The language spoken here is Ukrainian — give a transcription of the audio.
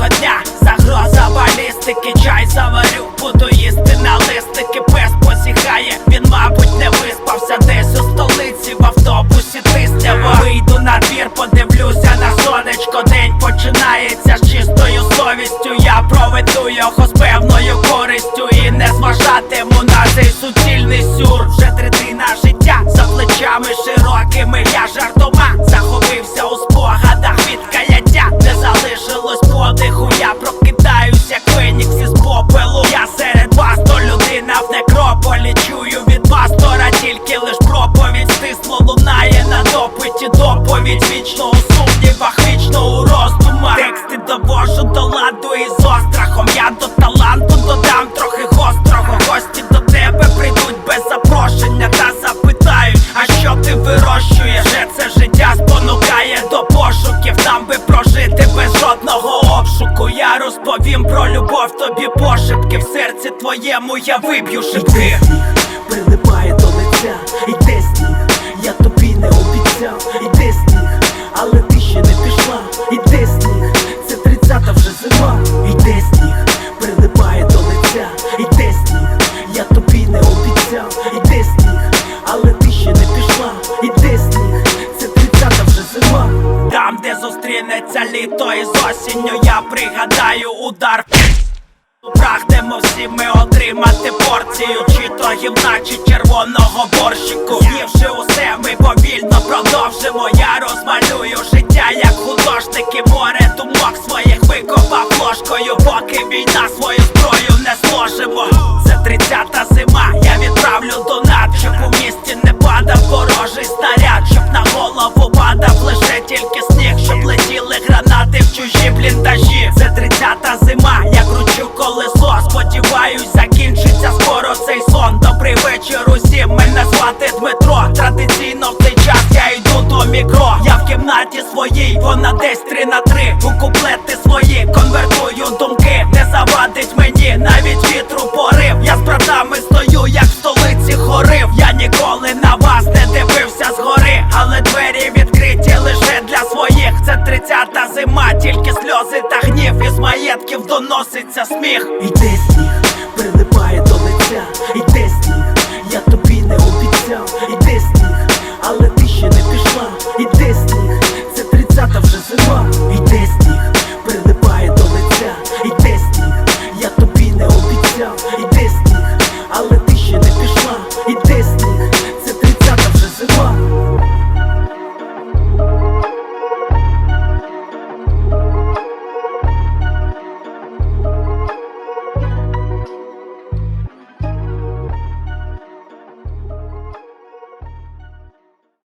кожного дня. Загроза балістики, чай заварю, буду їсти на листики, пес посіхає, він, мабуть, не виспався. Десь у столиці, в автобусі тиснява. Вийду на двір, подивлюся на сонечко, день починається з чистою совістю. Я проведу його з певною користю і не зважатиму на цей суцільний Я до таланту додам. Трохи гострого Гості до тебе прийдуть без запрошення та запитають, а що ти вирощуєш? Вже це життя спонукає до пошуків. Нам би прожити без жодного обшуку. Я розповім про любов тобі пошепки В серці твоєму. Я виб'ю шибки. Прилипає зустрінеться літо із осінню, я пригадаю удар. Прагнемо всі ми отримати порцію, чи то гівна, чи червоного борщику. З'ївши усе, ми повільно продовжимо. Я розмалюю життя, як художники, море думок своїх викопав ложкою, поки війна свою зброю не зложимо. Це тридцята зима, я відправлю донат, щоб у місті не падав ворожий снаряд, щоб на голову падав лише тільки чужі бліндажі. Це тридцята зима, я кручу колесо. Сподіваюсь, закінчиться скоро цей сон. Добрий вечір усім, мене звати Дмитро. Традиційно в цей час я йду до мікро. Я в кімнаті своїй, вона десь три на три. У куплети свої конвертую думки. Не завадить мені навіть вітру порив. Я з братами стою, як в столиці хорив. Я доноситься сміх. Іди